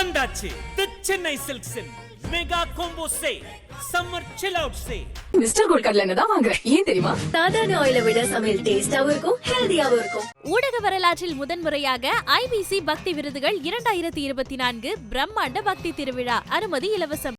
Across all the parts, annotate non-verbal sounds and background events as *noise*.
வந்தாச்சு. The Chennai சில்க்ஸின் mega combo say summer chill out say mister gold கடலை தான் வாங்குறேன் ஏன் தெரியுமா? சாதாரண ஆயிலை விட சமையல் டேஸ்டாவும் இருக்கும் ஹெல்தியாவும் இருக்கும். ஊடக வரலாற்றில் முதன்முறையாக ஐபிசி பக்தி விருதுகள் இரண்டாயிரத்தி இருபத்தி நான்கு பிரம்மாண்ட பக்தி திருவிழா. அனுமதி இலவசம்.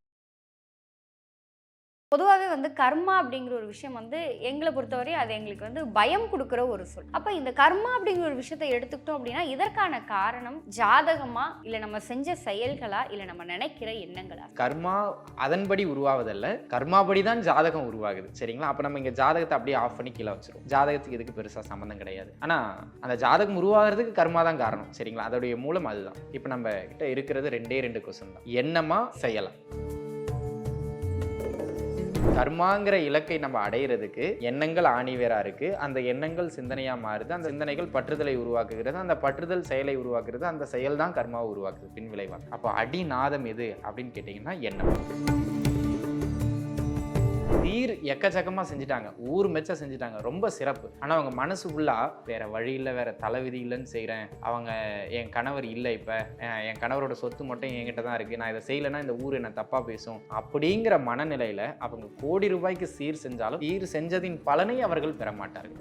பொதுவாகவே வந்து கர்மா அப்படிங்கிற ஒரு விஷயம் வந்து எங்களை பொறுத்தவரை அது எங்களுக்கு வந்து பயம் கொடுக்குற ஒரு சொல். அப்போ இந்த கர்மா அப்படிங்கிற ஒரு விஷயத்தை எடுத்துக்கிட்டோம் அப்படின்னா இதற்கான காரணம் ஜாதகமா இல்லை நம்ம செஞ்ச செயல்களா இல்லை நம்ம நினைக்கிற எண்ணங்களா? கர்மா அதன்படி உருவாவதல்ல. கர்மாபடி தான் ஜாதகம் உருவாகுது. சரிங்களா? அப்போ நம்ம இங்கே ஜாதகத்தை அப்படியே ஆஃப் பண்ணி கீழே வச்சிரும் ஜாதகத்துக்கு இதுக்கு பெருசாக சம்மந்தம் கிடையாது. ஆனால் அந்த ஜாதகம் உருவாகிறதுக்கு கர்மா தான் காரணம். சரிங்களா? அதோடைய மூலம் அதுதான். இப்போ நம்ம கிட்ட இருக்கிறது ரெண்டே ரெண்டு கொஸ்டின் தான். எண்ணமா செய்யலாம் கர்மாங்கிற இலக்கை நம்ம அடையிறதுக்கு எண்ணங்கள் ஆணிவேரா இருக்கு. அந்த எண்ணங்கள் சிந்தனையா மாறுது. அந்த சிந்தனைகள் பற்றுதலை உருவாக்குகிறது. அந்த பற்றுதல் செயலை உருவாக்குறது அந்த செயல் தான் கர்மாவை உருவாக்குது. பின் விளைவாக அப்போ அடிநாதம் எது அப்படின்னு கேட்டிங்கன்னா எண்ணம். தீர் எக்கச்சக்கமாக செஞ்சுட்டாங்க. ஊர் மெச்ச செஞ்சுட்டாங்க. ரொம்ப சிறப்பு. ஆனால் அவங்க மனசு ஃபுல்லாக வேற வழி இல்லை வேற தலைவிதி இல்லைன்னு செய்கிறேன் அவங்க என் கணவர் இல்லை இப்போ. என் கணவரோட சொத்து மட்டும் என்கிட்ட தான் இருக்குது நான் இதை செய்யலைன்னா இந்த ஊர் என்ன தப்பாக பேசும்? அப்படிங்கிற மனநிலையில் அவங்க கோடி ரூபாய்க்கு சீர் செஞ்சாலும் சீர் செஞ்சதின் பலனை அவர்கள் பெற மாட்டார்கள்.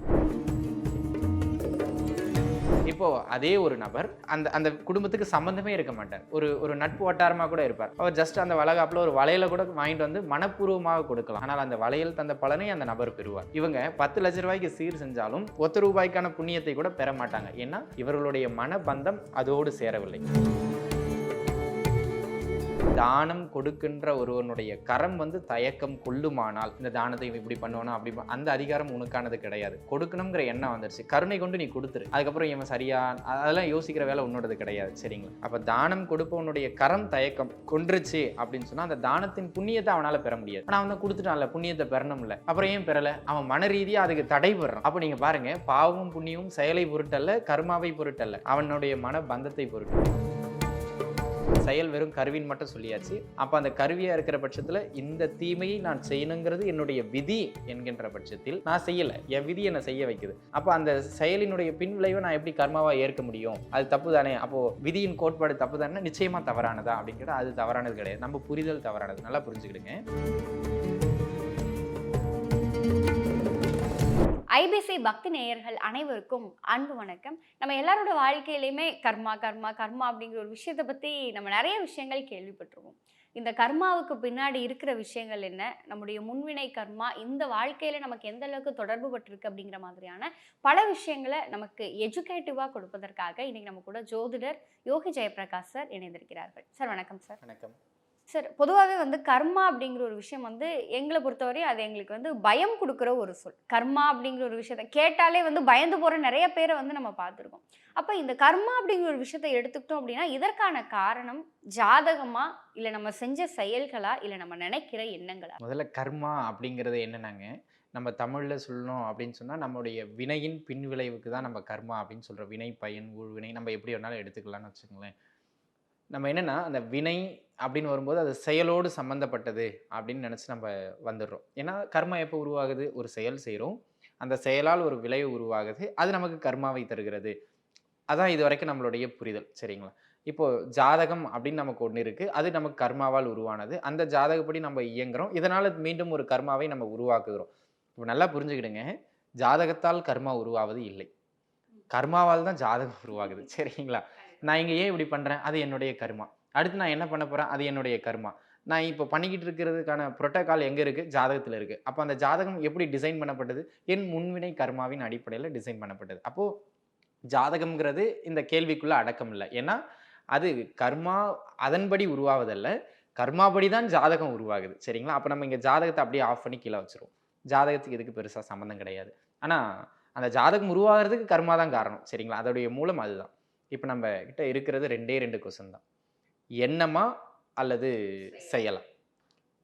இப்போ அதே ஒரு நபர் அந்த அந்த குடும்பத்துக்கு சம்பந்தமே இருக்க மாட்டார். ஒரு ஒரு நட்பு வட்டாரமாக கூட இருப்பார். அவர் ஜஸ்ட் அந்த வளகாப்பில் ஒரு வளையல கூட வாங்கிட்டு வந்து மனப்பூர்வமாக கொடுக்கலாம். ஆனால் அந்த வளையல் தந்த பலனை அந்த நபர் பெறுவார். இவங்க பத்து லட்ச ரூபாய்க்கு சீர் செஞ்சாலும் ஒத்த ரூபாய்க்கான புண்ணியத்தை கூட பெற மாட்டாங்க. ஏன்னா இவர்களுடைய மனபந்தம் அதோடு சேரவில்லை. தானம் கொடுக்கின்ற ஒருவனுடைய கரம் வந்து தயக்கம் கொள்ளுமானால் இந்த தானத்தை இப்படி பண்ணுவானா அப்படி அந்த அதிகாரம் உனக்கானது கிடையாது. கொடுக்கணுங்கிற எண்ணம் வந்துருச்சு. கருணை கொண்டு நீ கொடுத்துரு. அதுக்கப்புறம் இவன் சரியா அதெல்லாம் யோசிக்கிற வேலை உன்னோடது கிடையாது சரிங்களா? அப்போ தானம் கொடுப்பவனுடைய கரம் தயக்கம் கொன்றுச்சு அப்படின்னு சொன்னால் அந்த தானத்தின் புண்ணியத்தை அவனால் பெற முடியாது. ஆனால் அவன் தான் கொடுத்துட்டான்ல புண்ணியத்தை பெறணும்ல. அப்புறம் ஏன் பெறல? அவன் மன ரீதியாக அதுக்கு தடைபடுறான் அப்போ நீங்கள் பாருங்க பாவமும் புண்ணியமும் செயலை பொருட்டல்ல கருமாவை பொருட்டல்ல. அவனுடைய மன பந்தத்தை பொருட்டு. செயல் வெறும் கருவின்னு மட்டும் சொல்லியாச்சு. அப்போ அந்த கருவியாக இருக்கிற பட்சத்தில் இந்த தீமையை நான் செய்யணுங்கிறது என்னுடைய விதி என்கின்ற பட்சத்தில் நான் செய்யலை. என் விதி என்னை செய்ய வைக்குது. அப்போ அந்த செயலினுடைய பின் விளைவை நான் எப்படி கர்மாவாக ஏற்க முடியும்? அது தப்பு தானே அப்போது விதியின் கோட்பாடு தப்பு தானே நிச்சயமாக தவறானதா? அப்படிங்கிறது அது தவறானது கிடையாது. நம்ம புரிதல் தவறானது. நல்லா புரிஞ்சுக்கிடுங்க. ஐபிசி பக்தி நேயர்கள் அனைவருக்கும் அன்பு வணக்கம். நம்ம எல்லாரோட வாழ்க்கையிலையுமே கர்மா கர்மா கர்மா அப்படிங்கிற ஒரு விஷயத்தை பற்றி நம்ம நிறைய விஷயங்கள் கேள்விப்பட்டிருக்கோம். இந்த கர்மாவுக்கு பின்னாடி இருக்கிற விஷயங்கள் என்ன? நம்முடைய முன்வினை கர்மா இந்த வாழ்க்கையில நமக்கு எந்த அளவுக்கு தொடர்பு பட்டிருக்கு அப்படிங்கிற மாதிரியான பல விஷயங்களை நமக்கு எஜுகேட்டிவாக கொடுப்பதற்காக இன்னைக்கு நம்ம கூட ஜோதிடர் யோகி ஜெயபிரகாஷ் சார் இணைந்திருக்கிறார்கள். சார் வணக்கம் சார். வணக்கம். சார் பொதுவாகவே வந்து கர்மா அப்படிங்கிற ஒரு விஷயம் வந்து எங்களை பொறுத்தவரை அது எங்களுக்கு வந்து பயம் கொடுக்குற ஒரு சொல். கர்மா அப்படிங்கிற ஒரு விஷயத்த கேட்டாலே வந்து பயந்து போகிற நிறைய பேரை வந்து நம்ம பார்த்துருக்கோம். அப்போ இந்த கர்மா அப்படிங்கிற ஒரு விஷயத்த எடுத்துக்கிட்டோம் அப்படின்னா இதற்கான காரணம் ஜாதகமா இல்லை நம்ம செஞ்ச செயல்களா இல்லை நம்ம நினைக்கிற எண்ணங்களா? முதல்ல கர்மா அப்படிங்கிறது என்னன்னாங்க நம்ம தமிழில் சொல்லணும் அப்படின்னு சொன்னால் நம்மளுடைய வினையின் பின்விளைவுக்கு தான் நம்ம கர்மா அப்படின்னு சொல்கிறோம் வினை பயன் ஊழ்வினை நம்ம எப்படி வேணாலும் எடுத்துக்கலாம்னு வச்சுக்கோங்களேன். நம்ம என்னென்னா அந்த வினை அப்படின்னு வரும்போது அது செயலோடு சம்மந்தப்பட்டது அப்படின்னு நினச்சி நம்ம வந்துடுறோம். ஏன்னா கர்மா எப்போ உருவாகுது? ஒரு செயல் செய்கிறோம் அந்த செயலால் ஒரு விளைவு உருவாகுது. அது நமக்கு கர்மாவை தருகிறது. அதான் இது வரைக்கும் நம்மளுடைய புரிதல். சரிங்களா? இப்போது ஜாதகம் அப்படின்னு நமக்கு ஒன்று இருக்குது அது நமக்கு கர்மாவால் உருவானது. அந்த ஜாதகப்படி நம்ம இயங்குறோம். இதனால் மீண்டும் ஒரு கர்மாவை நம்ம உருவாக்குகிறோம். இப்போ நல்லா புரிஞ்சுக்கிடுங்க. ஜாதகத்தால் கர்மா உருவாவது இல்லை. கர்மாவால் தான் ஜாதகம் உருவாகுது. சரிங்களா? நான் இங்கே ஏன் இப்படி பண்ணுறேன் அது என்னுடைய கர்மா. அடுத்து நான் என்ன பண்ண போகிறேன் அது என்னுடைய கர்மா. நான் இப்போ பண்ணிக்கிட்டு இருக்கிறதுக்கான புரோட்டோகால் எங்கே இருக்குது ஜாதகத்தில் இருக்குது அப்போ அந்த ஜாதகம் எப்படி டிசைன் பண்ணப்பட்டது? என் முன்வினை கர்மாவின் அடிப்படையில் டிசைன் பண்ணப்பட்டது. அப்போது ஜாதகம்ங்கிறது இந்த கேள்விக்குள்ளே அடக்கம் இல்லை. ஏன்னா அது கர்மா அதன்படி உருவாவதல்ல. கர்மாபடி தான் ஜாதகம் உருவாகுது. சரிங்களா? அப்போ நம்ம இங்கே ஜாதகத்தை அப்படியே ஆஃப் பண்ணி கீழே வச்சுருவோம். ஜாதகத்துக்கு இதுக்கு பெருசாக சம்மந்தம் கிடையாது. ஆனால் அந்த ஜாதகம் உருவாகிறதுக்கு கர்மா தான் காரணம். சரிங்களா? அதோடைய மூலம் அதுதான். இப்போ நம்ம கிட்ட இருக்கிறது ரெண்டே ரெண்டு கொஸ்டின் தான். எண்ணமா அல்லது செயலா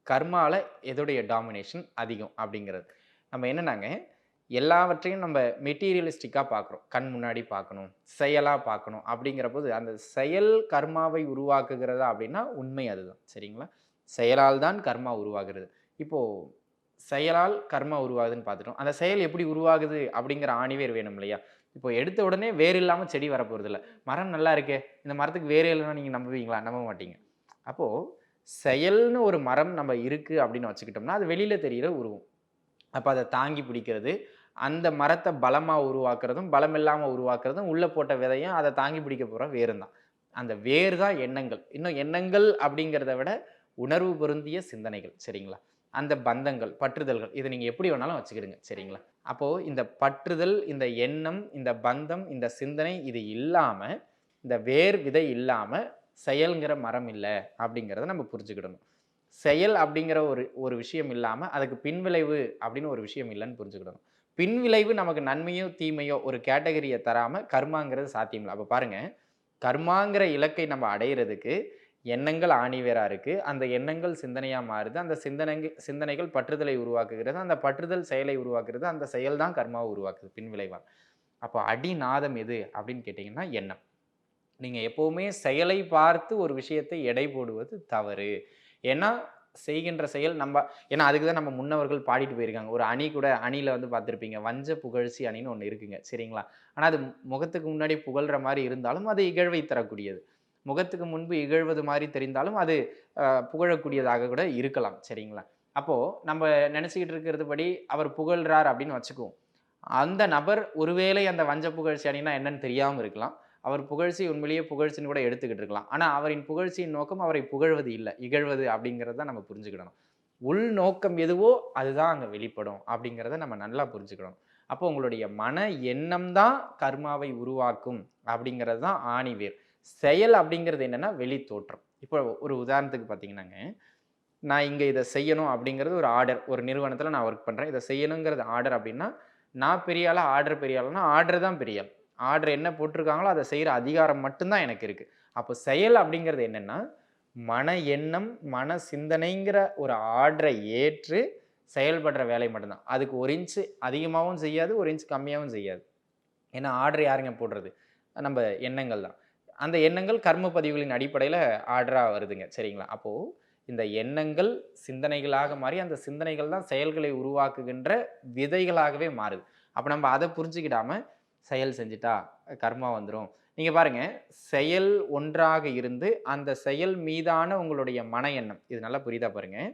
கர்மால எதோடைய டாமினேஷன் அதிகம் அப்படிங்கிறது. நம்ம என்னன்னாங்க? எல்லாவற்றையும் நம்ம மெட்டீரியலிஸ்டிக்காக பார்க்குறோம். கண் முன்னாடி பார்க்கணும் செயலாக பார்க்கணும் அப்படிங்கிற போது அந்த செயல் கர்மாவை உருவாக்குகிறதா அப்படின்னா உண்மை அதுதான். சரிங்களா? செயலால் தான் கர்மா உருவாகிறது. இப்போது செயலால் கர்மா உருவாகுதுன்னு பார்த்துட்டோம். அந்த செயல் எப்படி உருவாகுது அப்படிங்கிற ஆணிவேர் வேணும் இல்லையா? இப்போ எடுத்த உடனே வேர் இல்லாமல் செடி வரப்போகிறது இல்லை மரம் நல்லா இருக்கே இந்த மரத்துக்கு வேரே இல்லைன்னா நீங்கள் நம்புவீங்களா? நம்ப மாட்டீங்க. அப்போது செயல்னு ஒரு மரம் நம்ம இருக்குது அப்படின்னு வச்சுக்கிட்டோம்னா அது வெளியில் தெரிகிற உருவம். அப்போ அதை தாங்கி பிடிக்கிறது அந்த மரத்தை பலமாக உருவாக்குறதும் பலம் இல்லாமல் உருவாக்குறதும் உள்ளே போட்ட விதையும் அதை தாங்கி பிடிக்க போகிற வேரும் தான். அந்த வேர் தான் எண்ணங்கள். இன்னும் எண்ணங்கள் அப்படிங்கிறத விட உணர்வு பொருந்திய சிந்தனைகள் சரிங்களா? அந்த பந்தங்கள் பற்றுதல்கள் இதை நீங்கள் எப்படி வேணாலும் வச்சுக்கிடுங்க சரிங்களா? அப்போது இந்த பற்றுதல் இந்த எண்ணம் இந்த பந்தம் இந்த சிந்தனை இது இல்லாமல் இந்த வேர் விதை இல்லாமல் செயல்ங்கிற மரம் இல்லை அப்படிங்கிறத நம்ம புரிஞ்சுக்கிடணும். செயல் அப்படிங்கிற ஒரு ஒரு விஷயம் இல்லாமல் அதுக்கு பின்விளைவு அப்படின்னு ஒரு விஷயம் இல்லைன்னு புரிஞ்சுக்கிடணும். பின்விளைவு நமக்கு நன்மையோ தீமையோ ஒரு கேட்டகரியை தராமல் கர்மாங்கிறது சாத்தியம் இல்லை அப்போ பாருங்கள் கர்மாங்கிற இலக்கை நம்ம அடையிறதுக்கு எண்ணங்கள் ஆணிவேராக இருக்குது அந்த எண்ணங்கள் சிந்தனையாக மாறுது. அந்த சிந்தனை சிந்தனைகள் பற்றுதலை உருவாக்குகிறது. அந்த பற்றுதல் செயலை உருவாக்குறது அந்த செயல் தான் கர்மாவை உருவாக்குது. பின்விளைவாக அப்போ அடிநாதம் எது அப்படின்னு கேட்டிங்கன்னா எண்ணம். நீங்கள் எப்போவுமே செயலை பார்த்து ஒரு விஷயத்தை எடை போடுவது தவறு. ஏன்னா செய்கின்ற செயல் நம்ம ஏன்னா அதுக்கு தான் நம்ம முன்னவர்கள் பாடிட்டு போயிருக்காங்க. ஒரு அணி கூட அணியில் வந்து பார்த்துருப்பீங்க. வஞ்ச புகழ்ச்சி அணின்னு ஒன்று இருக்குங்க. சரிங்களா? ஆனால் அது முகத்துக்கு முன்னாடி புகழ்கிற மாதிரி இருந்தாலும் அது இகழ்வை தரக்கூடியது. முகத்துக்கு முன்பு இகழ்வது மாதிரி தெரிந்தாலும் அது புகழக்கூடியதாக கூட இருக்கலாம். சரிங்களா? அப்போது நம்ம நினச்சிக்கிட்டு இருக்கிறது படி அவர் புகழ்றார் அப்படின்னு வச்சுக்குவோம். அந்த நபர் ஒருவேளை அந்த வஞ்ச புகழ்ச்சி அப்படின்னா என்னன்னு தெரியாமல் இருக்கலாம். அவர் புகழ்ச்சி உண்மையிலேயே புகழ்ச்சின்னு கூட எடுத்துக்கிட்டு இருக்கலாம். ஆனால் அவரின் புகழ்ச்சியின் நோக்கம் அவரை புகழ்வது இல்லை. இகழ்வது அப்படிங்கிறத நம்ம புரிஞ்சுக்கிடணும். உள் நோக்கம் எதுவோ அதுதான் அங்கே வெளிப்படும் அப்படிங்கிறத நம்ம நல்லா புரிஞ்சுக்கணும் அப்போ உங்களுடைய மன எண்ணம் தான் கர்மாவை உருவாக்கும் அப்படிங்கிறது தான் ஆணிவேர். செயல் அப்படிங்கிறது என்னென்னா வெளி தோற்றம் இப்போ ஒரு உதாரணத்துக்கு பார்த்தீங்கன்னாங்க நான் இங்கே இதை செய்யணும் அப்படிங்கிறது ஒரு ஆர்டர் ஒரு நிறுவனத்தில் நான் ஒர்க் பண்ணுறேன் இதை செய்யணுங்கிறது ஆர்டர் அப்படின்னா நான் பெரிய ஆளா ஆர்டர் பெரிய ஆளுனா ஆர்டர் தான் பெரிய ஆள். ஆர்டர் என்ன போட்டிருக்காங்களோ அதை செய்கிற அதிகாரம் மட்டும்தான் எனக்கு இருக்குது அப்போ செயல் அப்படிங்கிறது என்னென்னா மன எண்ணம் மன சிந்தனைங்கிற ஒரு ஆர்டரை ஏற்று செயல்படுற வேலை மட்டும்தான். அதுக்கு ஒரு இன்ச்சு அதிகமாகவும் செய்யாது ஒரு இன்ச் கம்மியாகவும் செய்யாது. ஏன்னா ஆர்டர் யாருங்க போடுறது? நம்ம எண்ணங்கள் தான். அந்த எண்ணங்கள் கர்ம பதிவுகளின் அடிப்படையில் ஆர்டராக வருதுங்க. சரிங்களா? அப்போது இந்த எண்ணங்கள் சிந்தனைகளாக மாறி அந்த சிந்தனைகள் தான் செயல்களை உருவாக்குகின்ற விதைகளாகவே மாறுது. அப்போ நம்ம அதை புரிஞ்சுக்கிடாம செயல் செஞ்சுட்டா கர்மா வந்துடும் நீங்கள் பாருங்கள் செயல் ஒன்றாக இருந்து அந்த செயல் மீதான உங்களுடைய மன எண்ணம் இது நல்லா புரியுதா பாருங்கள்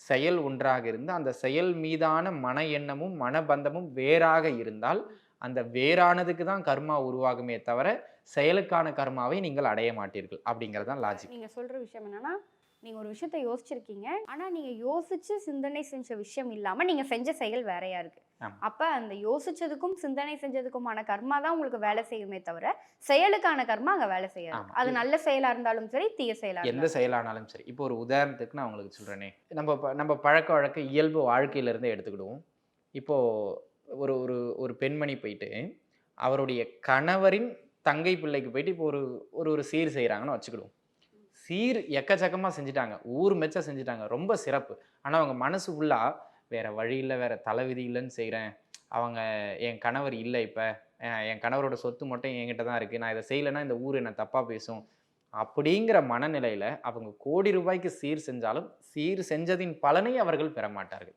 செயல் ஒன்றாக இருந்து அந்த செயல் மீதான மன எண்ணமும் மனபந்தமும் வேறாக இருந்தால் அந்த வேறானதுக்கு தான் கர்மா உருவாகுமே தவிர செயலுக்கான கர்மாவை நீங்கள் அடைய மாட்டீர்கள் அப்படிங்கிறது தான் லாஜிக் நீங்க சொல்ற விஷயம் என்னன்னா நீங்க ஒரு விஷயத்த யோசிச்சிருக்கீங்க. ஆனா நீங்க யோசிச்சு சிந்தனை செஞ்ச விஷயம் இல்லாம நீங்க செஞ்ச செயல் வேறையா இருக்கு. ஆமா. அப்ப அந்த யோசிச்சதுக்கும் சிந்தனை செஞ்சதுக்குமான கர்மா தான் உங்களுக்கு வேலை செய்யுமே தவிர செயலுக்கான கர்மா அங்க வேலை செய்யாது. அது நல்ல செயலா இருந்தாலும் சரி தீய செயலா எந்த செயலானாலும் சரி. இப்போ ஒரு உதாரணத்துக்கு நான் உங்களுக்கு சொல்கிறேனே நம்ம நம்ம பழக்க வழக்க இயல்பு வாழ்க்கையிலேருந்தே எடுத்துக்கிடுவோம். இப்போ ஒரு ஒரு ஒரு பெண்மணி போயிட்டு அவருடைய கணவரின் தங்கை பிள்ளைக்கு போயிட்டு இப்போ ஒரு ஒரு ஒரு சீர் செய்கிறாங்கன்னு வச்சுக்கிடுவோம். சீர் எக்கச்சக்கமாக செஞ்சுட்டாங்க. ஊர் மெச்ச செஞ்சுட்டாங்க. ரொம்ப சிறப்பு. ஆனால் அவங்க மனசு ஃபுல்லாக வேறு வழி இல்லை வேறு தலைவிதி இல்லைன்னு செய்கிறேன் அவங்க என் கணவர் இல்லை இப்போ. என் கணவரோட சொத்து மட்டும் என்கிட்ட தான் இருக்குது நான் இதை செய்யலைன்னா இந்த ஊர் என்னை தப்பாக பேசும். அப்படிங்கிற மனநிலையில் அவங்க கோடி ரூபாய்க்கு சீர் செஞ்சாலும் சீர் செஞ்சதின் பலனை அவர்கள் பெற மாட்டார்கள்.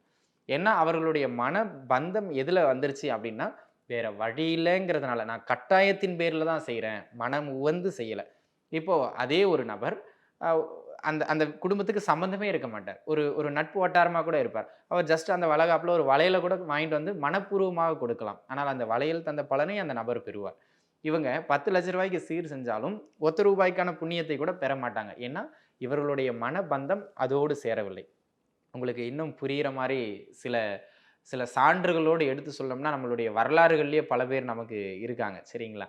ஏன்னா அவர்களுடைய மன பந்தம் எதில் வந்துருச்சு அப்படின்னா வேற வழி இல்லைங்கிறதுனால நான் கட்டாயத்தின் பேரில் தான் செய்கிறேன் மனம் உவந்து செய்யலை. இப்போது அதே ஒரு நபர் அந்த அந்த குடும்பத்துக்கு சம்மந்தமே இருக்க மாட்டார். ஒரு ஒரு நட்பு வட்டாரமாக கூட இருப்பார். அவர் ஜஸ்ட் அந்த வளகாப்பில் ஒரு வளையலை கூட வாங்கிட்டு வந்து மனப்பூர்வமாக கொடுக்கலாம். ஆனால் அந்த வளையல் தந்த பலனை அந்த நபர் பெறுவார். இவங்க பத்து லட்ச ரூபாய்க்கு சீர் செஞ்சாலும் ஒத்த ரூபாய்க்கான புண்ணியத்தை கூட பெற மாட்டாங்க. ஏன்னா இவர்களுடைய மனபந்தம் அதோடு சேரவில்லை. உங்களுக்கு இன்னும் புரிகிற மாதிரி சில சில சான்றுகளோடு எடுத்து சொல்லோம்னா நம்மளுடைய வரலாறுகள்லேயே பல பேர் நமக்கு இருக்காங்க. சரிங்களா?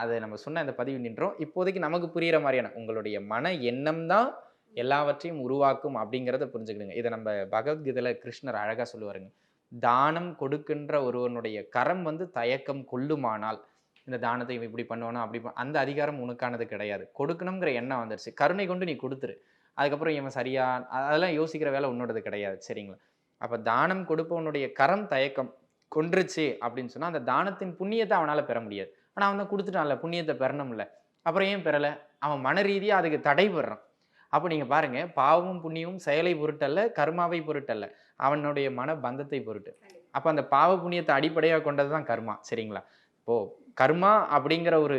அதை நம்ம சொன்ன அந்த பதிவு நின்றோம் இப்போதைக்கு நமக்கு புரிகிற மாதிரியான உங்களுடைய மன எண்ணம் தான் எல்லாவற்றையும் உருவாக்கும் அப்படிங்கிறத புரிஞ்சுக்கிடுங்க. இதை நம்ம பகவத்கீதையில் கிருஷ்ணர் அழகாக சொல்லுவாருங்க. தானம் கொடுக்கின்ற ஒருவனுடைய கரம் வந்து தயக்கம் கொள்ளுமானால். இந்த தானத்தை இவன் இப்படி பண்ணுவானா அப்படி அந்த அதிகாரம் உனக்கானது கிடையாது. கொடுக்கணுங்கிற எண்ணம் வந்துருச்சு. கருணை கொண்டு நீ கொடுத்துரு. அதுக்கப்புறம் இவன் சரியா அதெல்லாம் யோசிக்கிற வேலை உன்னோடது கிடையாது. சரிங்களா? அப்போ தானம் கொடுப்பவனுடைய கரம் தயக்கம் கொன்றுச்சு அப்படின்னு சொன்னால் அந்த தானத்தின் புண்ணியத்தை அவனால் பெற முடியாது. ஆனால் அவன் தான் கொடுத்துட்டான்ல புண்ணியத்தை பெறணும்ல. அப்புறம் ஏன் பெறலை? அவன் மன ரீதியாக அதுக்கு தடைபடுறான். அப்போ நீங்கள் பாருங்கள் பாவமும் புண்ணியமும் செயலை பொருட்டல்ல கர்மாவை பொருட்டல்ல. அவனுடைய மன பந்தத்தை பொருட்டு. அப்போ அந்த பாவ புண்ணியத்தை அடிப்படையாக கொண்டது தான் கர்மா சரிங்களா? இப்போது கர்மா அப்படிங்கிற ஒரு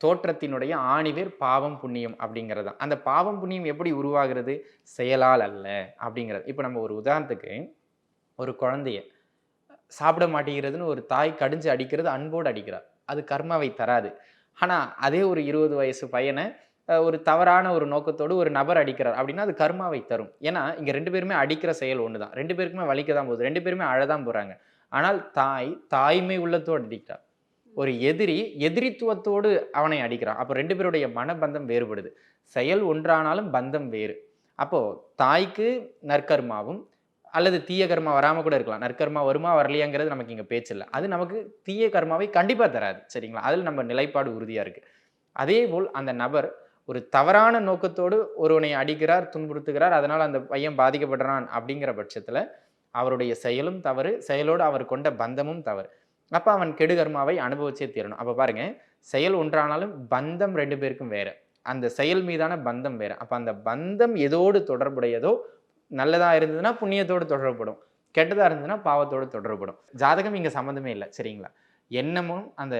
தோற்றத்தினுடைய ஆணிவேர் பாவம் புண்ணியம் அப்படிங்கிறது தான். அந்த பாவம் புண்ணியம் எப்படி உருவாகிறது? செயலால் அல்ல அப்படிங்கிறது. இப்போ நம்ம ஒரு உதாரணத்துக்கு ஒரு குழந்தைய சாப்பிட மாட்டேங்கிறதுன்னு ஒரு தாய் கடிஞ்சு அடிக்கிறது அன்போடு அடிக்கிறார் அது கர்மாவை தராது. ஆனால் அதே ஒரு இருபது வயசு பையனை ஒரு தவறான ஒரு நோக்கத்தோடு ஒரு நபர் அடிக்கிறார் அப்படின்னா அது கர்மாவை தரும். ஏன்னா இங்கே ரெண்டு பேருமே அடிக்கிற செயல் ஒன்று தான் ரெண்டு பேருக்குமே வலிக்க தான் போகுது. ரெண்டு பேருமே அழதான் போகிறாங்க ஆனால் தாய் தாய்மை உள்ளத்தோடு அடிக்கிறார் ஒரு எதிரி எதிரித்துவத்தோடு அவனை அடிக்கிறான். அப்போ ரெண்டு பேருடைய மனபந்தம் வேறுபடுது. செயல் ஒன்றானாலும் பந்தம் வேறு. அப்போது தாய்க்கு நற்கர்மாவும் அல்லது தீய கர்மா வராமல் கூட இருக்கலாம். நற்கர்மா வருமா வரலையாங்கிறது நமக்கு இங்கே பேச்சு இல்லை. அது நமக்கு தீய கர்மாவை கண்டிப்பாக தராது. சரிங்களா? அதில் நம்ம நிலைப்பாடு உறுதியாக இருக்குது அதே போல் அந்த நபர் ஒரு தவறான நோக்கத்தோடு ஒருவனை அடிக்கிறார் துன்புறுத்துகிறார் அதனால் அந்த பையன் பாதிக்கப்படுறான் அப்படிங்கிற பட்சத்தில் அவருடைய செயலும் தவறு. செயலோடு அவர் கொண்ட பந்தமும் தவறு. அப்போ அவன் கெடுகர்மாவை அனுபவிச்சே தீரணும். அப்போ பாருங்க செயல் ஒன்றானாலும் பந்தம் ரெண்டு பேருக்கும் வேறு. அந்த செயல் மீதான பந்தம் வேறு. அப்போ அந்த பந்தம் எதோடு தொடர்புடையதோ நல்லதாக இருந்ததுன்னா புண்ணியத்தோடு தொடர்புடும் கெட்டதாக இருந்ததுன்னா பாவத்தோடு தொடர்புடும் ஜாதகம் இங்கே சம்மந்தமே இல்லை சரிங்களா? எண்ணமும் அந்த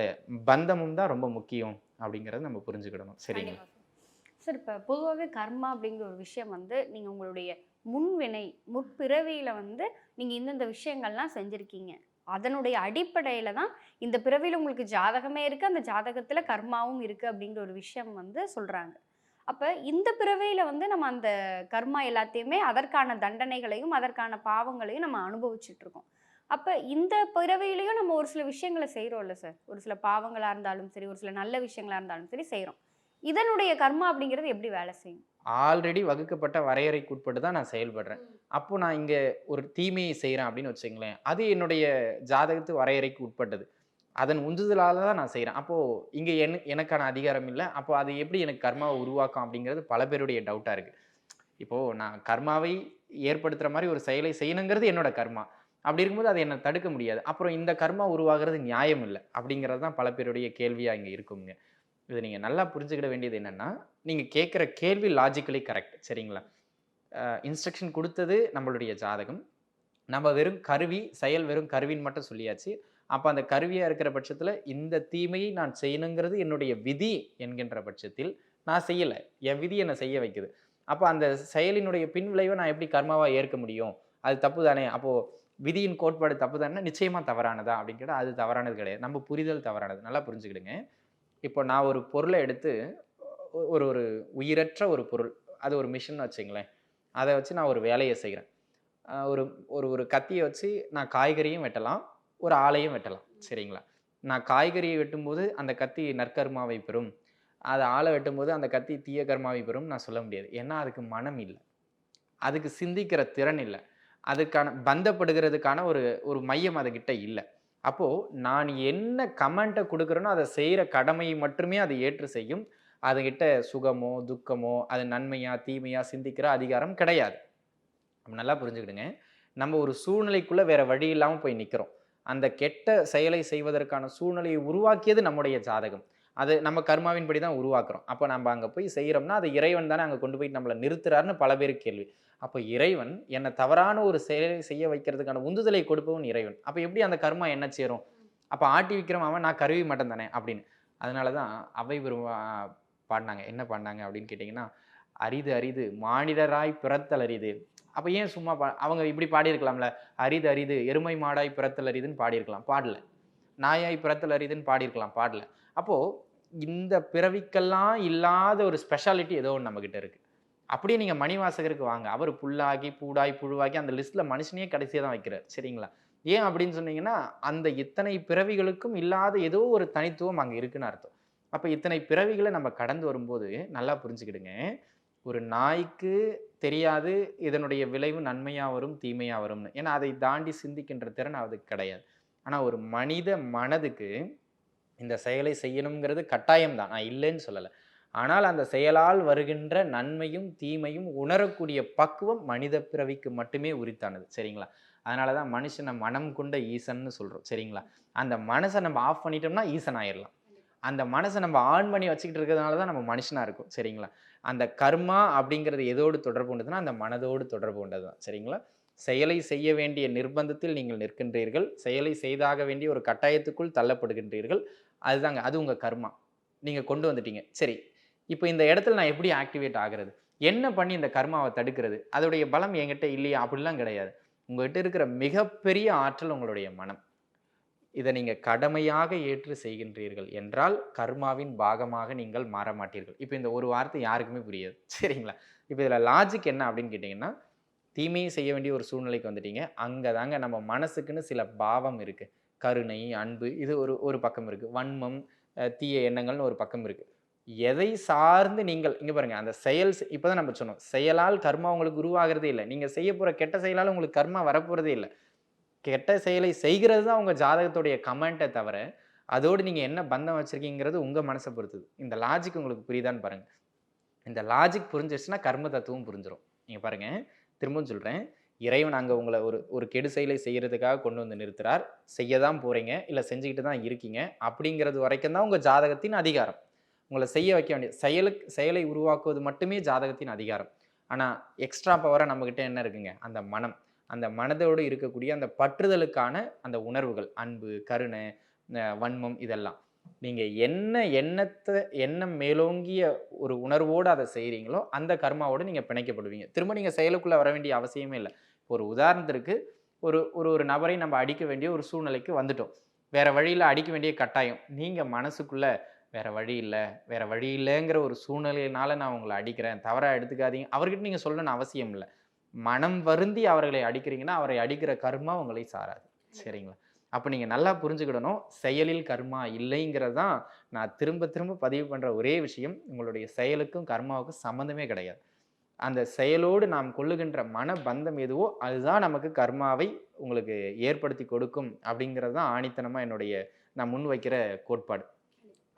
பந்தமும் தான் ரொம்ப முக்கியம் அப்படிங்கிறத நம்ம புரிஞ்சுக்கிடணும் சரிங்களா? சார் இப்போ பொதுவாகவே கர்மா அப்படிங்கிற ஒரு விஷயம் வந்து நீங்கள் உங்களுடைய முன்வினை முற்பிறவியில் வந்து நீங்கள் இந்தந்த விஷயங்கள்லாம் செஞ்சுருக்கீங்க. அதனுடைய அடிப்படையில் தான் இந்த பிறவியில் உங்களுக்கு ஜாதகமே இருக்குது அந்த ஜாதகத்தில் கர்மாவும் இருக்குது அப்படிங்கிற ஒரு விஷயம் வந்து சொல்கிறாங்க அப்போ இந்த பிறவியில் வந்து நம்ம அந்த கர்மா எல்லாத்தையுமே அதற்கான தண்டனைகளையும் அதற்கான பாவங்களையும் நம்ம அனுபவிச்சுட்ருக்கோம் அப்போ இந்த பிறவியிலையும் நம்ம ஒரு சில விஷயங்களை செய்கிறோம்ல சார் ஒரு சில பாவங்களாக இருந்தாலும் சரி ஒரு சில நல்ல விஷயங்களாக இருந்தாலும் சரி செய்கிறோம் இதனுடைய கர்மா அப்படிங்கிறது எப்படி வேலை செய்யும்? ஆல்ரெடி வகுக்கப்பட்ட வரையறைக்கு உட்பட்டு தான் நான் செயல்படுறேன். அப்போது நான் இங்கே ஒரு தீமையை செய்கிறேன் அப்படின்னு வச்சுங்களேன் அது என்னுடைய ஜாதகத்து வரையறைக்கு உட்பட்டது. அதன் உந்துதலால் தான் நான் செய்கிறேன் அப்போது இங்கே என் எனக்கான அதிகாரம் இல்லை. அப்போ அது எப்படி எனக்கு கர்மாவை உருவாக்கும் அப்படிங்கிறது பல பேருடைய டவுட்டாக இருக்குது இப்போது நான் கர்மாவை ஏற்படுத்துகிற மாதிரி ஒரு செயலை செய்யணுங்கிறது என்னோட கர்மா. அப்படி இருக்கும்போது அதை என்னை தடுக்க முடியாது. அப்புறம் இந்த கர்மா உருவாகிறது நியாயம் இல்லை அப்படிங்கிறது தான் பல பேருடைய கேள்வியாக இங்கே இருக்குங்க. இதை நீங்கள் நல்லா புரிஞ்சுக்கிட வேண்டியது என்னென்னா நீங்கள் கேட்குற கேள்வி லாஜிக்கலி கரெக்ட் சரிங்களா? இன்ஸ்ட்ரக்ஷன் கொடுத்தது நம்மளுடைய ஜாதகம். நம்ம வெறும் கருவி செயல் வெறும் கருவின்னு மட்டும் சொல்லியாச்சு. அப்போ அந்த கருவியாக இருக்கிற பட்சத்தில் இந்த தீமையை நான் செய்யணுங்கிறது என்னுடைய விதி என்கின்ற பட்சத்தில் நான் செய்யலை. என் விதி என்னை செய்ய வைக்குது. அப்போ அந்த செயலினுடைய பின்விளைவை நான் எப்படி கர்மாவாக ஏற்க முடியும்? அது தப்பு தானே அப்போது விதியின் கோட்பாடு தப்பு தானே நிச்சயமாக தவறானதா அப்படின்னு கேட்டால் அது தவறானது கிடையாது. நம்ம புரிதல் தவறானது. நல்லா புரிஞ்சுக்கிடுங்க. இப்போ நான் ஒரு பொருளை எடுத்து ஒரு ஒரு உயிரற்ற ஒரு பொருள் அது ஒரு மிஷின் வச்சுங்களேன். அதை வச்சு நான் ஒரு வேலையை செய்கிறேன் ஒரு ஒரு ஒரு கத்தியை வச்சு நான் காய்கறியும் வெட்டலாம் ஒரு ஆளையும் வெட்டலாம். சரிங்களா? நான் காய்கறியை வெட்டும்போது அந்த கத்தி நற்கர்மாவை பெறும். அதை ஆளை வெட்டும்போது அந்த கத்தி தீய கர்மாவை பெறும் நான் சொல்ல முடியாது. ஏன்னா அதுக்கு மனம் இல்லை. அதுக்கு சிந்திக்கிற திறன் இல்லை. அதுக்கான பந்தப்படுகிறதுக்கான ஒரு ஒரு மையம் அதுகிட்ட இல்லை. அப்போது நான் என்ன கமெண்ட்டை கொடுக்குறேனோ அதை செய்கிற கடமையை மட்டுமே அது ஏற்று செய்யும். அதுகிட்ட சுகமோ துக்கமோ அது நன்மையா தீமையா சிந்திக்கிற அதிகாரம் கிடையாது. நல்லா புரிஞ்சுக்கிடுங்க. நம்ம ஒரு சூழ்நிலைக்குள்ளே வேற வழி இல்லாமல் போய் நிற்கிறோம் அந்த கெட்ட செயலை செய்வதற்கான சூழ்நிலையை உருவாக்கியது நம்முடைய ஜாதகம். அது நம்ம கர்மாவின்படி தான் உருவாக்குறோம். அப்போ நம்ம அங்கே போய் செய்கிறோம்னா அது இறைவன் தானே அங்கே கொண்டு போய் நம்மளை நிறுத்துறாருன்னு பல பேர் கேள்வி. அப்போ இறைவன் என்னை தவறான ஒரு செயலை செய்ய வைக்கிறதுக்கான உந்துதலை கொடுப்பவன் இறைவன். அப்போ எப்படி அந்த கர்மா என்ன சேரும்? அப்போ ஆட்டி விற்கிறவன் அவன் நான் கருவி மட்டும் தானே அப்படின்னு. அதனால தான் அவை பாடினாங்க என்ன பாடினாங்க அப்படின்னு கேட்டிங்கன்னா அரிது அரிது மானிடராய் பிறத்தல் அரிது. அப்போ ஏன் சும்மா பா அவங்க இப்படி பாடியிருக்கலாம்ல? அரிது அரிது எருமை மாடாய் பிறத்தல் அரிதுன்னு பாடியிருக்கலாம். பாடல. நாயாய் பிறத்தல் அரிதுன்னு பாடியிருக்கலாம். பாடல. அப்போது இந்த பிறவிக்கெல்லாம் இல்லாத ஒரு ஸ்பெஷாலிட்டி ஏதோ ஒன்று நம்மக்கிட்ட இருக்குது அப்படியே நீங்கள் மணிவாசகருக்கு வாங்க. அவர் புல்லாகி பூடாய் புழுவாகி அந்த லிஸ்ட்டில் மனுஷனையே கடைசியாக தான் வைக்கிறார். சரிங்களா? ஏன் அப்படின்னு சொன்னீங்கன்னா அந்த இத்தனை பிறவிகளுக்கும் இல்லாத ஏதோ ஒரு தனித்துவம் அங்கே இருக்குன்னு அர்த்தம். அப்போ இத்தனை பிறவிகளை நம்ம கடந்து வரும்போது நல்லா புரிஞ்சுக்கிடுங்க. ஒரு நாய்க்கு தெரியாது இதனுடைய விளைவு நன்மையாக வரும் தீமையாக வரும்னு. ஏன்னா அதை தாண்டி சிந்திக்கின்ற திறன் அதுக்கு கிடையாது. ஆனால் ஒரு மனித மனதுக்கு இந்த செயலை செய்யணுங்கிறது கட்டாயம் தான் நான் இல்லைன்னு சொல்லலை. ஆனால் அந்த செயலால் வருகின்ற நன்மையும் தீமையும் உணரக்கூடிய பக்குவம் மனித பிறவிக்கு மட்டுமே உரித்தானது. சரிங்களா? அதனால தான் மனுஷனை மனம் கொண்ட ஈசன்னு சொல்கிறோம் சரிங்களா? அந்த மனசை நம்ம ஆஃப் பண்ணிட்டோம்னா ஈசன் ஆயிடலாம் அந்த மனசை நம்ம ஆன் பண்ணி வச்சுக்கிட்டு இருக்கிறதுனால தான் நம்ம மனுஷனாக இருக்கும். சரிங்களா? அந்த கர்மா அப்படிங்கிறது எதோடு தொடர்பு கொண்டதுன்னா அந்த மனதோடு தொடர்பு கொண்டது தான். சரிங்களா? செயலை செய்ய வேண்டிய நிர்பந்தத்தில் நீங்கள் நிற்கின்றீர்கள். செயலை செய்தாக வேண்டிய ஒரு கட்டாயத்துக்குள் தள்ளப்படுகின்றீர்கள். அதுதாங்க அது உங்கள் கர்மா. நீங்கள் கொண்டு வந்துட்டீங்க. சரி இப்போ இந்த இடத்துல நான் எப்படி ஆக்டிவேட் ஆகுறது? என்ன பண்ணி இந்த கர்மாவை தடுக்கிறது? அதோடைய பலம் என்கிட்ட இல்லையா? அப்படிலாம் கிடையாது. உங்கள்கிட்ட இருக்கிற மிகப்பெரிய ஆற்றல் உங்களுடைய மனம். இதை நீங்கள் கடமையாக ஏற்று செய்கின்றீர்கள் என்றால் கர்மாவின் பாகமாக நீங்கள் மாற மாட்டீர்கள். இப்போ இந்த ஒரு வார்த்தை யாருக்குமே புரியாது. *laughs* சரிங்களா? இப்போ இதில் லாஜிக் என்ன அப்படின்னு கேட்டிங்கன்னா தீமையை செய்ய வேண்டிய ஒரு சூழ்நிலைக்கு வந்துட்டீங்க. அங்கே தாங்க நம்ம மனசுக்குன்னு சில பாவம் இருக்குது கருணை அன்பு இது ஒரு ஒரு பக்கம் இருக்குது வன்மம் தீய எண்ணங்கள்னு ஒரு பக்கம் இருக்குது எதை சார்ந்து நீங்கள் இங்கே பாருங்கள் அந்த செயல் இப்போ தான் நம்ம சொன்னோம். செயலால் கர்மா உங்களுக்கு உருவாகிறதே இல்லை. நீங்கள் செய்ய போகிற கெட்ட செயலால் உங்களுக்கு கர்மா வரப்போகிறதே இல்லை. கெட்ட செயலை செய்கிறது தான் உங்கள் ஜாதகத்துடைய கமெண்ட்டை தவிர அதோடு நீங்கள் என்ன பந்தம் வச்சுருக்கீங்கிறது உங்கள் மனசை பொறுத்தது. இந்த லாஜிக் உங்களுக்கு புரியுதான்னு பாருங்கள் இந்த லாஜிக் புரிஞ்சிருச்சுன்னா கர்ம தத்துவம் புரிஞ்சிடும் நீங்கள் பாருங்கள் திரும்பவும் சொல்கிறேன் இறைவன் அங்கே உங்களை ஒரு ஒரு கெடு செயலை செய்கிறதுக்காக கொண்டு வந்து நிறுத்துறார். செய்ய தான் போகிறீங்க இல்லை செஞ்சுக்கிட்டு தான் இருக்கீங்க. அப்படிங்கிறது வரைக்கும் தான் உங்கள் ஜாதகத்தின் அதிகாரம். உங்களை செய்ய வைக்க வேண்டிய செயலுக்கு செயலை உருவாக்குவது மட்டுமே ஜாதகத்தின் அதிகாரம். ஆனால் எக்ஸ்ட்ரா பவராக நம்மக்கிட்ட என்ன இருக்குங்க? அந்த மனம். அந்த மனதோடு இருக்கக்கூடிய அந்த பற்றுதலுக்கான அந்த உணர்வுகள் அன்பு கருணை வன்மம் இதெல்லாம். நீங்கள் என்ன எண்ணத்தை எண்ணம் மேலோங்கிய ஒரு உணர்வோடு அதை செய்கிறீங்களோ அந்த கர்மாவோடு நீங்கள் பிணைக்கப்படுவீங்க. திரும்ப நீங்கள் செயலுக்குள்ளே வர வேண்டிய அவசியமே இல்லை. ஒரு உதாரணத்திற்கு ஒரு ஒரு ஒரு நபரை நம்ம அடிக்க வேண்டிய ஒரு சூழ்நிலைக்கு வந்துட்டோம். வேற வழியில் அடிக்க வேண்டிய கட்டாயம். நீங்கள் மனசுக்குள்ள வேற வழி இல்லை வேற வழி இல்லைங்கிற ஒரு சூழ்நிலையினால நான் உங்களை அடிக்கிறேன் தவறாக எடுத்துக்காதீங்க அவர்கிட்ட நீங்கள் சொல்லணும்னு அவசியம் இல்லை. மனம் வருந்தி அவர்களை அடிக்கிறீங்கன்னா அவரை அடிக்கிற கர்மா உங்களை சாராது. சரிங்களா? அப்போ நீங்கள் நல்லா புரிஞ்சுக்கிடணும். செயலில் கர்மா இல்லைங்கிறது தான் நான் திரும்ப திரும்ப பதிவு பண்ணுற ஒரே விஷயம். உங்களுடைய செயலுக்கும் கர்மாவுக்கும் சம்மந்தமே கிடையாது. அந்த செயலோடு நாம் கொள்ளுகின்ற மன பந்தம் எதுவோ அதுதான் நமக்கு கர்மாவை உங்களுக்கு ஏற்படுத்தி கொடுக்கும் அப்படிங்கிறது தான் ஆணித்தனமாக என்னுடைய நான் முன் வைக்கிற கோட்பாடு.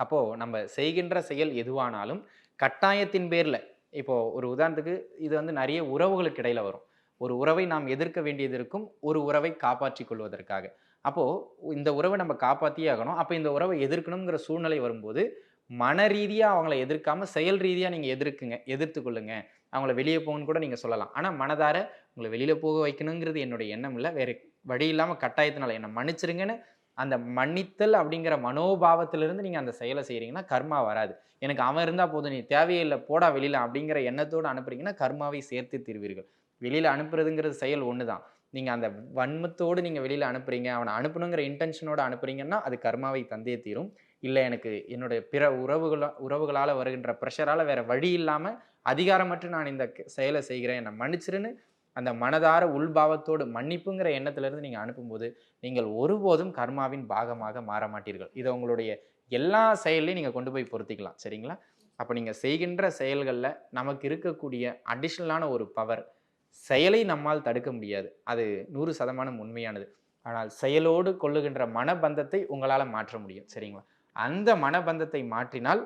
அப்போது நம்ம செய்கின்ற செயல் எதுவானாலும் கட்டாயத்தின் பேரில் இப்போது ஒரு உதாரணத்துக்கு இது வந்து நிறைய உறவுகளுக்கு இடையில் வரும். ஒரு உறவை நாம் எதிர்க்க வேண்டியது இருக்கும் ஒரு உறவை காப்பாற்றி கொள்வதற்காக. அப்போது இந்த உறவை நம்ம காப்பாற்றியே ஆகணும். அப்போ இந்த உறவை எதிர்க்கணுங்கிற சூழ்நிலை வரும்போது மன ரீதியாக அவங்கள எதிர்க்காமல் செயல் ரீதியாக நீங்கள் எதிர்க்குங்க எதிர்த்து கொள்ளுங்க. அவங்கள வெளியே போகணும்னு கூட நீங்கள் சொல்லலாம். ஆனால் மனதார உங்களை வெளியில் போக வைக்கணுங்கிறது என்னுடைய எண்ணம் இல்லை. வேறு வழி இல்லாமல் கட்டாயத்தினால என்னை மன்னிச்சிருங்கன்னு அந்த மன்னித்தல் அப்படிங்கிற மனோபாவத்திலிருந்து நீங்கள் அந்த செயலை செய்கிறீங்கன்னா கர்மா வராது. எனக்கு அவன் இருந்தால் போதும் நீ தேவையில்லை போடா வெளியில் அப்படிங்கிற எண்ணத்தோடு அனுப்புறீங்கன்னா கர்மாவை சேர்த்து தீர்வீர்கள். வெளியில் அனுப்புறதுங்கிறது செயல் ஒன்று தான் நீங்கள் அந்த வன்மத்தோடு நீங்கள் வெளியில் அனுப்புறீங்க அவனை அனுப்பணுங்கிற இன்டென்ஷனோடு அனுப்புறீங்கன்னா அது கர்மாவை தந்தே தீரும். இல்லை எனக்கு என்னுடைய பிற உறவுகளா உறவுகளால் வருகின்ற ப்ரெஷரால் வேறு வழி இல்லாமல் அதிகாரமற்று நான் இந்த செயலை செய்கிறேன் என்னை மன்னிச்சிருன்னு அந்த மனதார உள்பாவத்தோடு மன்னிப்புங்கிற எண்ணத்திலிருந்து நீங்கள் அனுப்பும்போது நீங்கள் ஒருபோதும் கர்மாவின் பாகமாக மாற மாட்டீர்கள். இதை உங்களுடைய எல்லா செயல்லையும் நீங்கள் கொண்டு போய் பொருத்திக்கலாம். சரிங்களா? அப்போ நீங்கள் செய்கின்ற செயல்களில் நமக்கு இருக்கக்கூடிய அடிஷ்னலான ஒரு பவர் செயலை நம்மால் தடுக்க முடியாது. அது நூறு சதமானம் உண்மையானது. ஆனால் செயலோடு கொள்ளுகின்ற மனபந்தத்தை உங்களால் மாற்ற முடியும். சரிங்களா? அந்த மனபந்தத்தை மாற்றினால்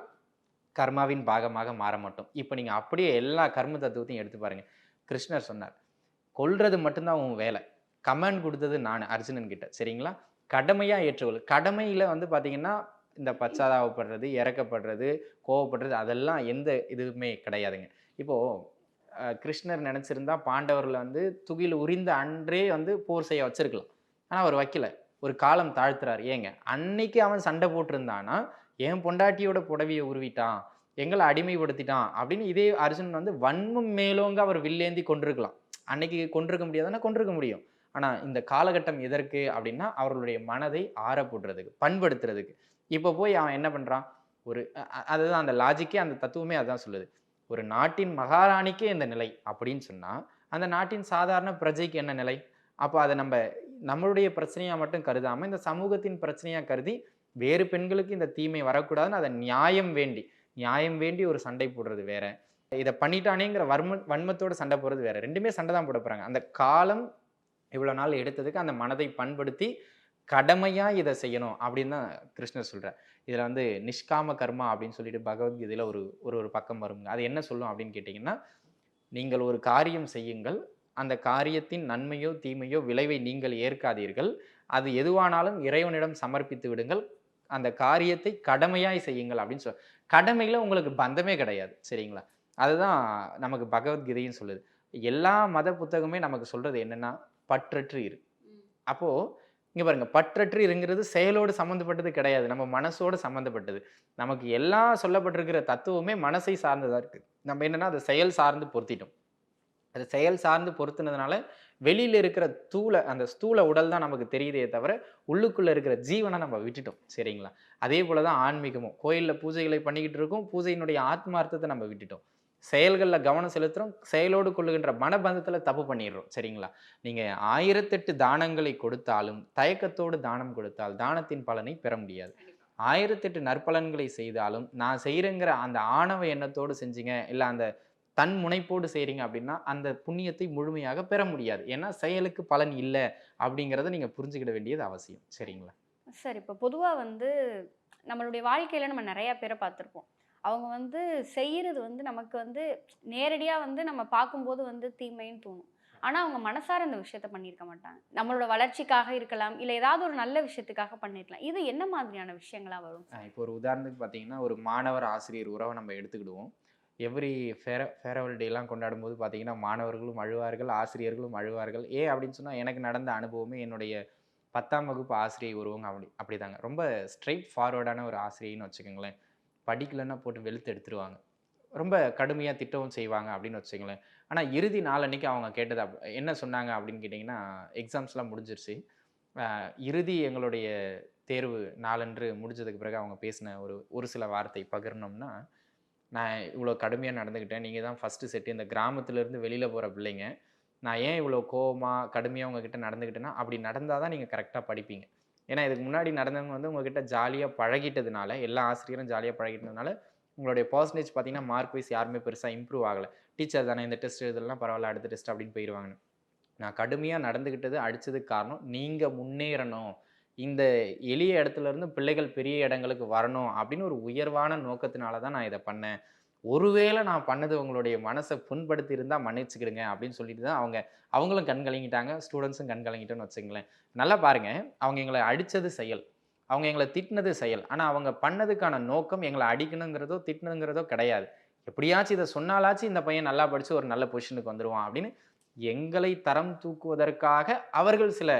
கர்மாவின் பாகமாக மாற மாட்டோம். இப்போ நீங்கள் அப்படியே எல்லா கர்ம தத்துவத்தையும் எடுத்து பாருங்கள் கிருஷ்ணர் சொன்னார் கொள்றது மட்டும்தான் உன் வேலை. கமெண்ட் கொடுத்தது நான் அர்ஜுனன் கிட்ட. சரிங்களா? கடமையாக ஏற்றுக்கொள். கடமையில் வந்து பார்த்தீங்கன்னா இந்த பச்சாதாபப்படுறது இறக்கப்படுறது கோவப்படுறது அதெல்லாம் எந்த இதுவுமே கிடையாதுங்க. இப்போது கிருஷ்ணர் நினச்சிருந்தா பாண்டவர்களை வந்து துகில் உரிந்த அன்றே வந்து போர் செய்ய வச்சிருக்கலாம். ஆனால் அவர் வைக்கல. ஒரு காலம் தாழ்த்துறாரு. ஏங்க அன்னைக்கு அவன் சண்டை போட்டிருந்தானா என் பொண்டாட்டியோட புடவையை உருவிட்டான் எங்களை அடிமைப்படுத்திட்டான் அப்படின்னு இதே அர்ஜுனன் வந்து வன்மம் மேலோங்க அவர் வில்லேந்தி கொண்டிருக்கலாம். அன்னைக்கு கொண்டிருக்க முடியாதுன்னா கொண்டிருக்க முடியும். ஆனால் இந்த காலகட்டம் எதற்கு அப்படின்னா அவர்களுடைய மனதை ஆற போடுறதுக்கு பண்படுத்துறதுக்கு. இப்போ போய் அவன் என்ன பண்ணுறான் ஒரு அதுதான் அந்த லாஜிக்கே அந்த தத்துவமே அதான் சொல்லுது. ஒரு நாட்டின் மகாராணிக்கே இந்த நிலை அப்படின்னு சொன்னால் அந்த நாட்டின் சாதாரண பிரஜைக்கு என்ன நிலை? அப்போ அதை நம்ம நம்மளுடைய பிரச்சனையாக மட்டும் கருதாமல் இந்த சமூகத்தின் பிரச்சனையாக கருதி வேறு பெண்களுக்கு இந்த தீமை வரக்கூடாதுன்னு அதை நியாயம் வேண்டி நியாயம் வேண்டி ஒரு சண்டை போடுறது வேற. இதை பண்ணிட்டானேங்கிற வர்ம வன்மத்தோட சண்டை போடுறது வேறு. ரெண்டுமே சண்டை தான் போட போகிறாங்க அந்த காலம் இவ்வளோ நாள் எடுத்ததுக்கு அந்த மனதை பண்படுத்தி கடமையாக இதை செய்யணும் அப்படின்னு தான் கிருஷ்ணர் சொல்கிறார் இதில் வந்து நிஷ்காம கர்மா அப்படின்னு சொல்லிட்டு பகவத்கீதையில் ஒரு ஒரு ஒரு பக்கம் வருங்க. அது என்ன சொல்லும் அப்படின்னு கேட்டிங்கன்னா நீங்கள் ஒரு காரியம் செய்யுங்கள். அந்த காரியத்தின் நன்மையோ தீமையோ விளைவை நீங்கள் ஏற்காதீர்கள். அது எதுவானாலும் இறைவனிடம் சமர்ப்பித்து விடுங்கள். அந்த காரியத்தை கடமையாய் செய்யுங்கள் அப்படின்னு சொல் கடமையில் உங்களுக்கு பந்தமே கிடையாது. சரிங்களா? அதுதான் நமக்கு பகவத்கீதையும் சொல்லுது. எல்லா மத புத்தகமே நமக்கு சொல்கிறது என்னென்னா பற்றற்று இரு. அப்போது இங்கே பாருங்கள் பற்றற்று இருங்கிறது செயலோடு சம்மந்தப்பட்டது கிடையாது. நம்ம மனசோடு சம்மந்தப்பட்டது நமக்கு எல்லாம் சொல்லப்பட்டிருக்கிற தத்துவமே மனசை சார்ந்ததாக இருக்குது நம்ம என்னென்னா அதை செயல் சார்ந்து பொருத்திட்டோம். அது செயல் சார்ந்து பொருத்தினதுனால வெளியில் இருக்கிற தூள அந்த ஸ்தூல உடல் தான் நமக்கு தெரியுதே தவிர உள்ளுக்குள்ளே இருக்கிற ஜீவனை நம்ம விட்டுட்டோம். சரிங்களா? அதே போலதான் ஆன்மீகமும். கோயிலில் பூஜைகளை பண்ணிக்கிட்டு இருக்கோம். பூஜையினுடைய ஆத்மார்த்தத்தை நம்ம விட்டுட்டோம். செயல்கள்ல கவனம் செலுத்துறோம் செயலோடு கொள்ளுகின்ற மனபந்தத்துல தப்பு பண்ணிடுறோம் சரிங்களா? நீங்க ஆயிரத்தெட்டு தானங்களை கொடுத்தாலும் தயக்கத்தோடு தானம் கொடுத்தால் தானத்தின் பலனை பெற முடியாது. ஆயிரத்தெட்டு நற்பலன்களை செய்தாலும் நான் செய்கிறேங்கிற அந்த ஆணவ எண்ணத்தோடு செஞ்சீங்க இல்லை அந்த தன் முனைப்போடு செய்கிறீங்க அப்படின்னா அந்த புண்ணியத்தை முழுமையாக பெற முடியாது. ஏன்னா செயலுக்கு பலன் இல்லை அப்படிங்கிறத நீங்கள் புரிஞ்சுக்கிட வேண்டியது அவசியம் சரிங்களா? சார் இப்போ பொதுவாக வந்து நம்மளுடைய வாழ்க்கையில் நம்ம நிறையா பேரை பார்த்துருப்போம். அவங்க வந்து செய்கிறது வந்து நமக்கு வந்து நேரடியாக வந்து நம்ம பார்க்கும்போது வந்து தீமைன்னு தோணும். ஆனால் அவங்க மனசார அந்த விஷயத்த பண்ணியிருக்க மாட்டாங்க. நம்மளோட வளர்ச்சிக்காக இருக்கலாம் இல்லை ஏதாவது ஒரு நல்ல விஷயத்துக்காக பண்ணிருக்கலாம். இது என்ன மாதிரியான விஷயங்களாக வரும்? இப்போ ஒரு உதாரணத்துக்கு பார்த்தீங்கன்னா ஒரு மாணவர் ஆசிரியர் உறவை நம்ம எடுத்துக்கிடுவோம். எவ்ரி ஃபேர ஃபேரவல் டேலாம் கொண்டாடும் போது பார்த்தீங்கன்னா மாணவர்களும் அழுவார்கள் ஆசிரியர்களும் அழுவார்கள். ஏன் அப்படின்னு சொன்னால் எனக்கு நடந்த அனுபவமே என்னுடைய பத்தாம் வகுப்பு ஆசிரியை உருவங்க அப்படி அப்படிதாங்க. ரொம்ப ஸ்ட்ரைட் ஃபார்வர்டான ஒரு ஆசிரியைன்னு வச்சுக்கோங்களேன். படிக்கலைன்னா போட்டு வெளுத்து எடுத்துருவாங்க. ரொம்ப கடுமையாக திட்டவும் செய்வாங்க அப்படின்னு வச்சுக்கோங்களேன். ஆனால் இறுதி நாளன்னைக்கு அவங்க கேட்டது அப் என்ன சொன்னாங்க அப்படின்னு கேட்டிங்கன்னா எக்ஸாம்ஸ்லாம் முடிஞ்சிருச்சு. இறுதி எங்களுடைய தேர்வு நாளன்று முடிஞ்சதுக்கு பிறகு அவங்க பேசின ஒரு ஒரு சில வார்த்தை பகிர்னோம்னா நான் இவ்வளோ கடுமையாக நடந்துக்கிட்டேன். நீங்கள் தான் ஃபஸ்ட்டு செட்டு இந்த கிராமத்துலேருந்து வெளியில் போகிற பிள்ளைங்க. நான் ஏன் இவ்வளோ கோவமாக கடுமையாக உங்ககிட்ட நடந்துக்கிட்டேன்னா அப்படி நடந்தால் தான் நீங்கள் கரெக்டாக படிப்பீங்க. ஏன்னா இதுக்கு முன்னாடி நடந்தவங்க வந்து உங்ககிட்ட ஜாலியாக பழகிட்டதுனால எல்லா ஆசிரியரும் ஜாலியாக பழகிட்டதுனால உங்களுடைய பர்சன்டேஜ் பார்த்தீங்கன்னா மார்க் வைஸ் யாருமே பெருசாக இம்ப்ரூவ் ஆகலை. டீச்சர் தானே இந்த டெஸ்ட் இதெல்லாம் பரவாயில்ல அடுத்த டெஸ்ட் அப்படின்னு போயிடுவாங்க நான் கடுமையாக நடந்துக்கிட்டது அடித்ததுக்கு காரணம் நீங்கள் முன்னேறணும். இந்த எளிய இடத்துல இருந்து பிள்ளைகள் பெரிய இடங்களுக்கு வரணும் அப்படின்னு ஒரு உயர்வான நோக்கத்தினால தான் நான் இதை பண்ணேன். ஒருவேளை நான் பண்ணது உங்களுடைய மனசை புண்படுத்தி இருந்தால் மன்னிச்சுக்கிடுங்க அப்படின்னு சொல்லிட்டு தான் அவங்க அவங்களும் கண் கலங்கிட்டாங்க. ஸ்டூடெண்ட்ஸும் கண் கலங்கிட்டோன்னு வச்சுங்களேன் நல்லா பாருங்கள் அவங்க எங்களை அடித்தது செயல். அவங்க எங்களை திட்டினது செயல். ஆனால் அவங்க பண்ணதுக்கான நோக்கம் எங்களை அடிக்கணுங்கிறதோ திட்டணுங்கிறதோ கிடையாது. எப்படியாச்சும் இதை சொன்னாலாச்சும் இந்த பையன் நல்லா படித்து ஒரு நல்ல பொசிஷனுக்கு வந்துடுவான் அப்படின்னு எங்களை தரம் தூக்குவதற்காக அவர்கள் சில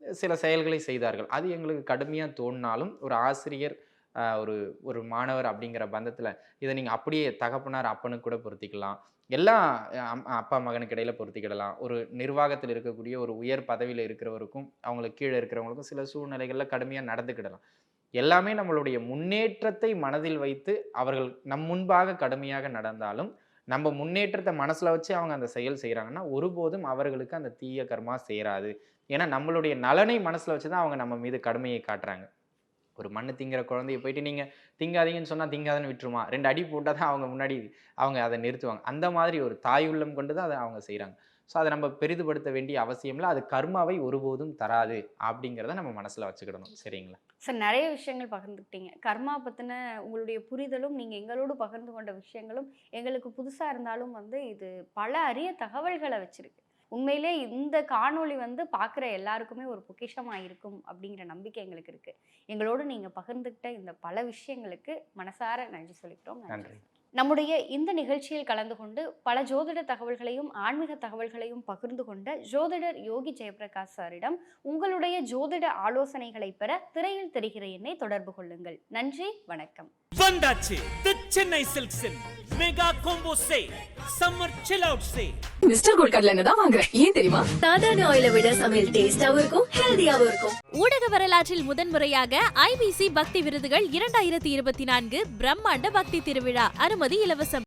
சில செயல்களை செய்தார்கள். அது எங்களுக்கு கடுமையாக தோணினாலும் ஒரு ஆசிரியர் ஒரு ஒரு மாணவர் அப்படிங்கிற பந்தத்தில் இதை நீங்கள் அப்படியே தகப்பனார் அப்பனுக்கு கூட பொருத்திக்கலாம். எல்லா அம்- அப்பா மகனுக்கு இடையில பொருத்திக்கிடலாம். ஒரு நிர்வாகத்தில் இருக்கக்கூடிய ஒரு உயர் பதவியில் இருக்கிறவருக்கும் அவங்களுக்கு கீழே இருக்கிறவங்களுக்கும் சில சூழ்நிலைகளில் கடுமையாக நடந்துக்கிடலாம். எல்லாமே நம்மளுடைய முன்னேற்றத்தை மனதில் வைத்து அவர்கள் நம் முன்பாக கடுமையாக நடந்தாலும் நம்ம முன்னேற்றத்தை மனசில் வச்சு அவங்க அந்த செயல் செய்கிறாங்கன்னா ஒருபோதும் அவர்களுக்கு அந்த தீய கர்மா சேராது. ஏன்னா நம்மளுடைய நலனை மனசில் வச்சு தான் அவங்க நம்ம மீது கடுமையை காட்டுறாங்க. ஒரு மண்ணு திங்கிற குழந்தைய போயிட்டு நீங்கள் திங்காதீங்கன்னு சொன்னால் திங்காதன்னு விட்டுருமா? ரெண்டு அடி போட்டால் தான் அவங்க முன்னாடி அவங்க அதை நிறுத்துவாங்க. அந்த மாதிரி ஒரு தாய் உள்ளம் கொண்டு தான் அதை அவங்க செய்கிறாங்க ஸோ அதை நம்ம பெரிதுபடுத்த வேண்டிய அவசியம் இல்லை. அது கர்மாவை ஒருபோதும் தராது அப்படிங்கிறத நம்ம மனசில் வச்சுக்கிடணும். சரிங்களா? சார் நிறைய விஷயங்கள் பகிர்ந்துக்கிட்டீங்க. கர்மா பற்றின உங்களுடைய புரிதலும் நீங்கள் எங்களோடு பகிர்ந்து கொண்ட விஷயங்களும் எங்களுக்கு புதுசாக இருந்தாலும் வந்து இது பல அரிய தகவல்களை வச்சுருக்கு. உண்மையிலே இந்த காணொளி வந்து பார்க்குற எல்லாருக்குமே ஒரு பொக்கிஷமாக இருக்கும் அப்படிங்கிற நம்பிக்கை எங்களுக்கு இருக்குது எங்களோடு நீங்கள் பகிர்ந்துக்கிட்ட இந்த பல விஷயங்களுக்கு மனசார நன்றி சொல்லிக்கிறோம். நன்றி நம்முடைய இந்த நிகழ்ச்சியில் கலந்து கொண்டு பல ஜோதிட தகவல்களையும் ஆன்மீக தகவல்களையும் பகிர்ந்து கொண்ட ஜோதிடர் யோகி ஜெயபிரகாஷ் சாரிடம் உங்களுடைய ஜோதிட ஆலோசனைகளை பெற திரையில் தெரிகிற எண்ணை தொடர்பு கொள்ளுங்கள். நன்றி வணக்கம். வந்தாச்சு. The Chennai சில்க்ஸின் mega combo say summer chill out say mister gold கடலை எண்ணெய் தான் வாங்குறேன் ஏன் தெரியுமா? சாதாரண ஆயிலை விட சமையல் டேஸ்டாவும் இருக்கும் ஹெல்தியாவும் இருக்கும். ஊடக வரலாற்றில் முதன்முறையாக ஐபிசி பக்தி விருதுகள் இரண்டாயிரத்தி இருபத்தி நான்கு பிரம்மாண்ட பக்தி திருவிழா. அனுமதி இலவசம்.